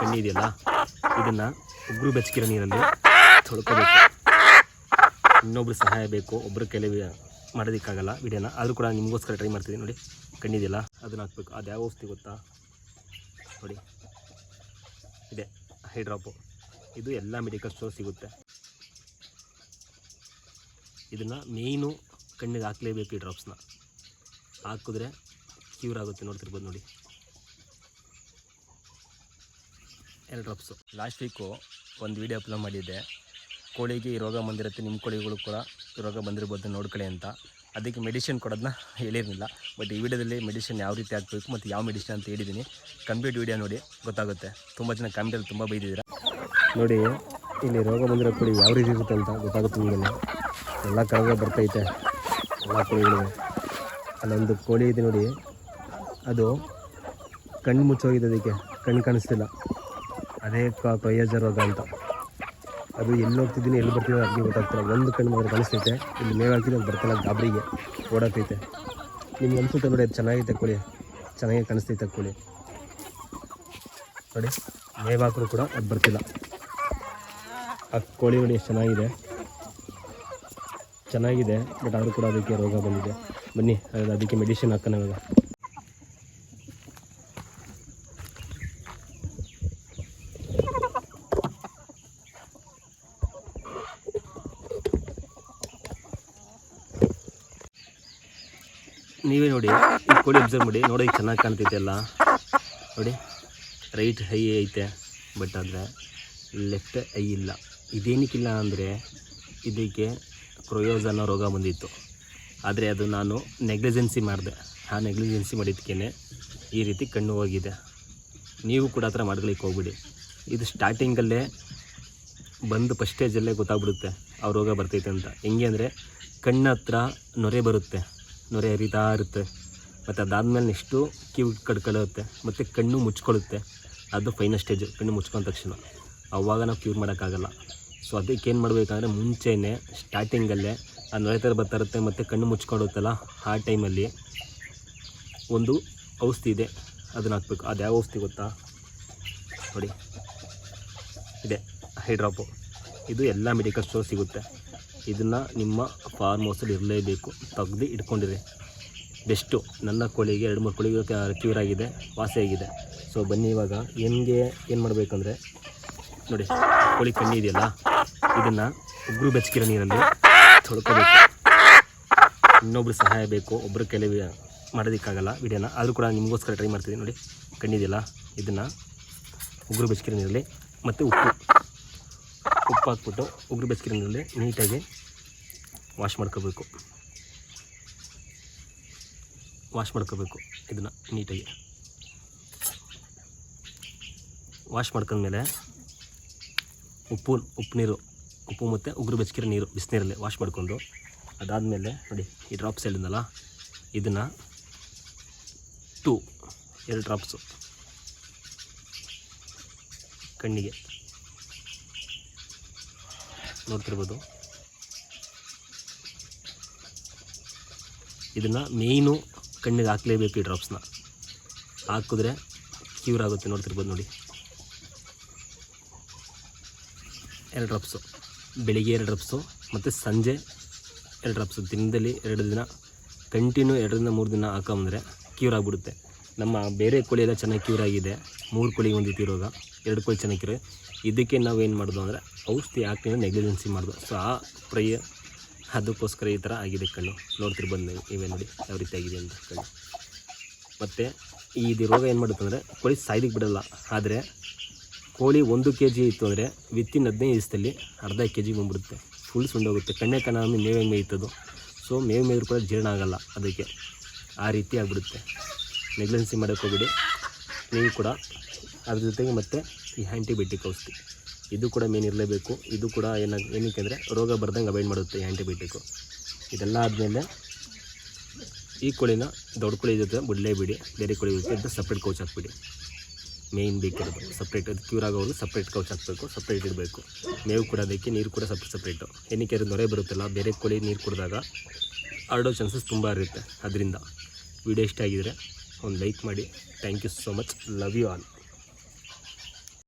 ಕಣ್ಣಿ ಇದೆಯಲ್ಲ ಇದನ್ನು ಒಬ್ರು ಬೆಚ್ಚಗಿರೋ ನೀರಲ್ಲಿ ತೊಳ್ಕೋಬೇಕು. ಇನ್ನೊಬ್ರು ಸಹಾಯ ಬೇಕು, ಒಬ್ರು ಕೆಲವು ಮಾಡೋದಕ್ಕಾಗಲ್ಲ ವಿಡಿಯೋನ. ಆದರೂ ಕೂಡ ನಿಮಗೋಸ್ಕರ ಟ್ರೈ ಮಾಡ್ತೀವಿ ನೋಡಿ. ಕಣ್ಣಿದೆಯಲ್ಲ ಅದನ್ನು ಹಾಕ್ಬೇಕು. ಅದು ಯಾವ ಔಷಧಿ ಗೊತ್ತಾ? ನೋಡಿ. ಇದೆ ಹೈ ಡ್ರಾಪು ಇದು ಎಲ್ಲ ಮೆಡಿಕಲ್ ಸ್ಟೋರ್ ಸಿಗುತ್ತೆ. ಇದನ್ನು ಮೇಯ್ನು ಕಣ್ಣಿಗೆ ಹಾಕಲೇಬೇಕು ಈ ಡ್ರಾಪ್ಸ್ನ ಹಾಕಿದ್ರೆ ಕ್ಯೂರ್ ಆಗುತ್ತೆ ನೋಡ್ತಿರ್ಬೋದು ನೋಡಿ. ಎರಡು ಡ್ರಾಪ್ಸು ಲಾಸ್ಟ್ ವೀಕು ಒಂದು ವೀಡಿಯೋ ಅಪ್ಲೋಡ್ ಮಾಡಿದ್ದೆ. ಕೋಳಿಗೆ ಈ ರೋಗ ಬಂದಿರುತ್ತೆ ನಿಮ್ಮ ಕೋಳಿಗಳು ಕೂಡ ಈ ರೋಗ ಬಂದಿರ್ಬೋದು ನೋಡ್ಕೊಳ್ಳಿ ಅಂತ. ಅದಕ್ಕೆ ಮೆಡಿಸಿನ್ ಕೊಡೋದನ್ನ ಹೇಳಿರಲಿಲ್ಲ. ಬಟ್ ಈ ವಿಡಿಯೋದಲ್ಲಿ ಮೆಡಿಸಿನ್ ಯಾವ ರೀತಿ ಹಾಕಬೇಕು ಮತ್ತು ಯಾವ ಮೆಡಿಸಿನ್ ಅಂತ ಹೇಳಿದ್ದೀನಿ. ಕಂಪ್ಲೀಟ್ ವೀಡಿಯೋ ನೋಡಿ, ಗೊತ್ತಾಗುತ್ತೆ. ತುಂಬ ಜನ ಕಾಮೆಂಟಲ್ಲಿ ತುಂಬ ಬೈದಿದ್ದೀರಾ. ನೋಡಿ, ಇಲ್ಲಿ ರೋಗ ಬಂದಿರೋ ಕೋಳಿ ಯಾವ ರೀತಿ ಇರುತ್ತೆ ಅಂತ ಗೊತ್ತಾಗುತ್ತೆ ನಿಮಗೆಲ್ಲ ಎಲ್ಲ ಕಳೆದ ಬರ್ತೈತೆ, ಎಲ್ಲ ಕೋಳಿಗಳು ಅಲ್ಲೊಂದು ಕೋಳಿ ಇದೆ ನೋಡಿ. ಅದು ಕಣ್ಣು ಮುಚ್ಚೋಗಿದೆ ಅದಕ್ಕೆ. ಕಣ್ಣು ಕಾಣಿಸ್ತಿಲ್ಲ. ಅದೇ ಪ್ರಯೋಜ ರೋಗ ಅಂತ. ಅದು ಎಲ್ಲಿ ಹೋಗ್ತಿದ್ದೀನಿ, ಎಲ್ಲಿ ಬರ್ತಿದ್ದೀನಿ ಅದಕ್ಕೆ ಗೊತ್ತಾಗ್ತಿಲ್ಲ. ಒಂದು ಕಣ್ಣು ಮಾತ್ರ ಕಾಣಿಸ್ತೈತೆ. ಇಲ್ಲಿ ಮೇವು ಹಾಕಿದ್ರೆ ಅದು ಬರ್ತಿಲ್ಲ ಗಾಬರಿಗೆ ಓಡಾಡ್ತೈತೆ ನಿಮ್ಗೆ ಅನ್ಸುತ್ತೆ ನೋಡಿ, ಅದು ಚೆನ್ನಾಗೈತೆ ಕೋಳಿ. ಚೆನ್ನಾಗಿ ಕಾಣಿಸ್ತೈತೆ ಕೋಳಿ. ನೋಡಿ, ಮೇವು ಹಾಕಿದ್ರು ಕೂಡ ಅದು ಬರ್ತಿಲ್ಲ. ಆ ಕೋಳಿ ನೋಡಿ ಚೆನ್ನಾಗಿದೆ. ಚೆನ್ನಾಗಿದೆ, ಬಟ್ ಆದರೂ ಕೂಡ ಅದಕ್ಕೆ ರೋಗ ಬಂದಿದೆ. ಬನ್ನಿ ಅದು ಅದಕ್ಕೆ ಮೆಡಿಸಿನ್ ಹಾಕೋಣ ನೀವೇ ನೋಡಿ, ಈ ಕೋಳಿ ಅಬ್ಸರ್ವ್ ಮಾಡಿ ನೋಡೋಕೆ ಚೆನ್ನಾಗಿ ಕಾಣ್ತೈತೆ ಎಲ್ಲ. ನೋಡಿ ರೈಟ್ ಹೈ ಐತೆ ಬಟ್ ಆದರೆ ಲೆಫ್ಟ್ ಹೈ ಇಲ್ಲ. ಇದೇನಕ್ಕಿಲ್ಲ ಅಂದರೆ ಇದಕ್ಕೆ ಕ್ರೊಯೋಸ್ ಅನ್ನೋ ರೋಗ ಬಂದಿತ್ತು. ಆದರೆ ಅದು ನಾನು ನೆಗ್ಲಿಜೆನ್ಸಿ ಮಾಡಿದೆ. ಆ ನೆಗ್ಲಿಜೆನ್ಸಿ ಮಾಡಿದ್ದಕ್ಕೇ ಈ ರೀತಿ ಕಣ್ಣು ಹೋಗಿದೆ. ನೀವು ಕೂಡ ಆ ಥರ ಮಾಡ್ಲಿಕ್ಕೆ ಹೋಗ್ಬಿಡಿ. ಇದು ಸ್ಟಾರ್ಟಿಂಗಲ್ಲೇ ಬಂದು ಫಸ್ಟ್ ಸ್ಟೇಜಲ್ಲೇ ಗೊತ್ತಾಗ್ಬಿಡುತ್ತೆ, ಆ ರೋಗ ಬರ್ತೈತೆ ಅಂತ. ಹೆಂಗೆ ಅಂದರೆ ಕಣ್ಣ ಹತ್ರ ನೊರೆ ಬರುತ್ತೆ. ನೊರೆ ಹರಿತಾ ಇರುತ್ತೆ. ಮತ್ತು ಅದಾದಮೇಲೆ ನೆಕ್ಸ್ಟು ಕಿವಿ ಕಡ್ಕೊಳ್ಳುತ್ತೆ ಮತ್ತು ಕಣ್ಣು ಮುಚ್ಕೊಳ್ಳುತ್ತೆ ಅದು ಫೈನಲ್ ಸ್ಟೇಜ್ ಕಣ್ಣು ಮುಚ್ಕೊಂಡ ತಕ್ಷಣ. ಅವಾಗ ನಾವು ಕ್ಯೂರ್ ಮಾಡೋಕ್ಕಾಗಲ್ಲ. ಸೊ ಅದಕ್ಕೆ ಏನು ಮಾಡಬೇಕಂದ್ರೆ ಮುಂಚೆನೇ ಸ್ಟಾರ್ಟಿಂಗಲ್ಲೇ ಆ ನೊರೆ ಬರ್ತಾ ಇರುತ್ತೆ, ಮತ್ತು ಕಣ್ಣು ಮುಚ್ಕೊಳ್ಳುತ್ತಲ್ಲ ಆ ಟೈಮಲ್ಲಿ ಒಂದು ಔಷಧಿ ಇದೆ. ಅದನ್ನ ಹಾಕ್ಬೇಕು. ಅದು ಯಾವ ಔಷಧಿ ಗೊತ್ತಾ? ನೋಡಿ. ಇದೆ, ಹೈಡ್ರಾಪು. ಇದು ಎಲ್ಲ ಮೆಡಿಕಲ್ ಸ್ಟೋರ್ ಸಿಗುತ್ತೆ. ಇದನ್ನು ನಿಮ್ಮ ಫಾರ್ಮ್ ಹೌಸಲ್ಲಿ ಇರಲೇಬೇಕು. ತೆಗ್ದು ಇಟ್ಕೊಂಡಿರಿ. ಬೆಸ್ಟು ನನ್ನ ಕೋಳಿಗೆ ಎರಡು ಮೂರು ಕೋಳಿಗೆ ಕ್ಯೂರ್ ಆಗಿದೆ, ವಾಸಿ ಆಗಿದೆ. ಸೊ ಬನ್ನಿ ಇವಾಗ, ಹೆಂಗೆ, ಏನು ಮಾಡಬೇಕಂದ್ರೆ, ನೋಡಿ, ಕೋಳಿ ಕಣ್ಣಿ ಇದೆಯಲ್ಲ, ಇದನ್ನು ಒಬ್ಬರು ಬೆಚ್ಚಗಿರೋ ನೀರಲ್ಲಿ ತೊಳ್ಕೊಬೇಕು. ಇನ್ನೊಬ್ರು ಸಹಾಯ ಬೇಕು ಒಬ್ಬರು ಕೆಲವು ಮಾಡೋದಕ್ಕಾಗಲ್ಲ ವಿಡಿಯೋನ, ಆದರೂ ಕೂಡ ನಿಮಗೋಸ್ಕರ ಟ್ರೈ ಮಾಡ್ತೀನಿ ನೋಡಿ ಕಣ್ಣಿದೆಯಲ್ಲ ಇದನ್ನು ಉಗುರು ಬೆಚ್ಚಗಿರೋ ನೀರಲ್ಲಿ ಮತ್ತು ಉಪ್ಪು. ಉಪ್ಪು ಹಾಕ್ಬಿಟ್ಟು ಉಗುರು ಬೆಚ್ಚಗಿರೋ ನೀರಲ್ಲಿ ನೀಟಾಗಿ ವಾಶ್ ಮಾಡ್ಕೋಬೇಕು. ವಾಶ್ ಮಾಡ್ಕೋಬೇಕು ಇದನ್ನು ನೀಟಾಗಿ. ವಾಶ್ ಮಾಡ್ಕೊಂಡ್ಮೇಲೆ ಉಪ್ಪು ಉಪ್ಪು ನೀರು, ಉಪ್ಪು ಮತ್ತು ಉಗುರು ಬೆಚ್ಚಗಿರೋ ನೀರು, ಬಿಸಿನೀರಲ್ಲಿ ವಾಶ್ ಮಾಡಿಕೊಂಡು ಅದಾದಮೇಲೆ ನೋಡಿ ಈ ಡ್ರಾಪ್ಸ್ ಹೇಳಿದ್ನಲ್ಲ, ಇದನ್ನು ಟೂ ಎರಡು ಡ್ರಾಪ್ಸು. ಕಣ್ಣಿಗೆ. ನೋಡ್ತಿರ್ಬೋದು. ಇದನ್ನು ಮೇಯ್ನು ಕಣ್ಣಿಗೆ ಹಾಕಲೇಬೇಕು ಈ ಡ್ರಾಪ್ಸ್ನ ಹಾಕಿದ್ರೆ ಕ್ಯೂರ್ ಆಗುತ್ತೆ ನೋಡ್ತಿರ್ಬೋದು ನೋಡಿ. ಎರಡು ಡ್ರಾಪ್ಸು ಬೆಳಿಗ್ಗೆ ಎರಡು ಡ್ರಾಪ್ಸು ಮತ್ತು ಸಂಜೆ ಎರಡು ಡ್ರಾಪ್ಸು ದಿನದಲ್ಲಿ ಎರಡು ದಿನ ಕಂಟಿನ್ಯೂ ಎರಡರಿಂದ ಮೂರು ದಿನ ಹಾಕೊಂಬಂದರೆ ಕ್ಯೂರ್ ಆಗಿಬಿಡುತ್ತೆ. ನಮ್ಮ ಬೇರೆ ಕೋಳಿ ಎಲ್ಲ ಚೆನ್ನಾಗಿ ಕ್ಯೂರ್ ಆಗಿದೆ. ಮೂರು ಕೋಳಿಗೆ ಒಂದಿತ್ತು ರೋಗ. ಎರಡು ಕೋಳಿ ಚೆನ್ನಾಗಿ ಕ್ಯೂರ್ ಇದಕ್ಕೆ ನಾವು ಏನು ಮಾಡೋದು ಅಂದರೆ ಔಷಧಿ ಹಾಕ್ತೀನಿ ನೆಗ್ಲಿಜೆನ್ಸಿ ಮಾಡೋದು. ಸೊ ಆ ಪ್ರಯ ಅದಕ್ಕೋಸ್ಕರ ಈ ಥರ ಆಗಿದೆ ಕಣ್ಣು. ನೋಡ್ತಿರ್ಬೋದು ಬಂದು ಇವೇ ನೋಡಿ ಯಾವ ರೀತಿ ಆಗಿದೆ ಅಂತ ಕಣ್ಣು. ಮತ್ತು ಇದು ರೋಗ ಏನು ಮಾಡುತ್ತೆ ಅಂದರೆ ಕೋಳಿ ಸಾಯ್ಲಿಕ್ಕೆ ಬಿಡಲ್ಲ. ಆದರೆ ಕೋಳಿ ಒಂದು ಕೆ ಜಿ ಇತ್ತು ಅಂದರೆ ವಿತಿನ್ ಹದಿನೈದು ದಿವಸದಲ್ಲಿ ಅರ್ಧ ಕೆ ಜಿಗೆ ಬಂದುಬಿಡುತ್ತೆ. ಫುಲ್ ಸುಂಡೋಗುತ್ತೆ. ಕಣ್ಣೆ ಕಣ ಮೇವೆ ಮೇಯ್ತದು. ಸೊ ಮೇವು ಮೇಯ್ರು ಕೂಡ ಜೀರ್ಣ ಆಗಲ್ಲ ಅದಕ್ಕೆ. ಆ ರೀತಿ ಆಗಿಬಿಡುತ್ತೆ. ನೆಗ್ಲೆನ್ಸಿ ಮಾಡೋಕ್ಕೆ ಹೋಗ್ಬಿಡಿ. ನೀವು ಕೂಡ ಅದ್ರ ಜೊತೆಗೆ ಮತ್ತೆ ಈ ಆ್ಯಂಟಿಬಯೋಟಿಕ್ ಔಷಧಿ. ಇದು ಕೂಡ ಮೇನ್ ಇರಲೇಬೇಕು. ಇದು ಕೂಡ ಏನ, ಏನಕ್ಕೆ ಅಂದರೆ ರೋಗ ಬರ್ದಂಗೆ ಅವಾಯ್ಡ್ ಮಾಡುತ್ತೆ ಆ್ಯಂಟಿಬಯೋಟಿಕ್ಕು ಇದೆಲ್ಲ ಆದಮೇಲೆ ಈ ಕೋಳಿನ ದೊಡ್ಡ ಕೋಳಿ ಜೊತೆ ಬಿಡಲೇಬಿಡಿ ಬೇರೆ ಕೋಳಿ ಜೊತೆ ಸಪ್ರೇಟ್ ಕೌಚ್ ಹಾಕ್ಬಿಡಿ. ಮೇಯ್ನ್ ಬೇಕಿರೋದು. ಸಪ್ರೇಟ್ ಅದು ಕ್ಯೂರ್ ಆಗೋರು ಸಪ್ರೇಟ್ ಕೌಚ್ ಹಾಕಬೇಕು ಸಪ್ರೇಟ್ ಇಡಬೇಕು. ಮೇವು ಕೂಡ ಅದಕ್ಕೆ, ನೀರು ಕೂಡ ಸಪ್ರೇಟ್ ಸಪ್ರೇಟು ಏನಕ್ಕೆ ಅದು ನೊರೆ ಬರುತ್ತಲ್ಲ, ಬೇರೆ ಕೋಳಿ ನೀರು ಕುಡಿದಾಗ ಹರಡೋ ಚಾನ್ಸಸ್ ತುಂಬ ಇರುತ್ತೆ. ಅದರಿಂದ ವಿಡಿಯೋ ಇಷ್ಟ ಆಗಿದರೆ ಒಂದು ಲೈಕ್ ಮಾಡಿ. Thank you so much love you all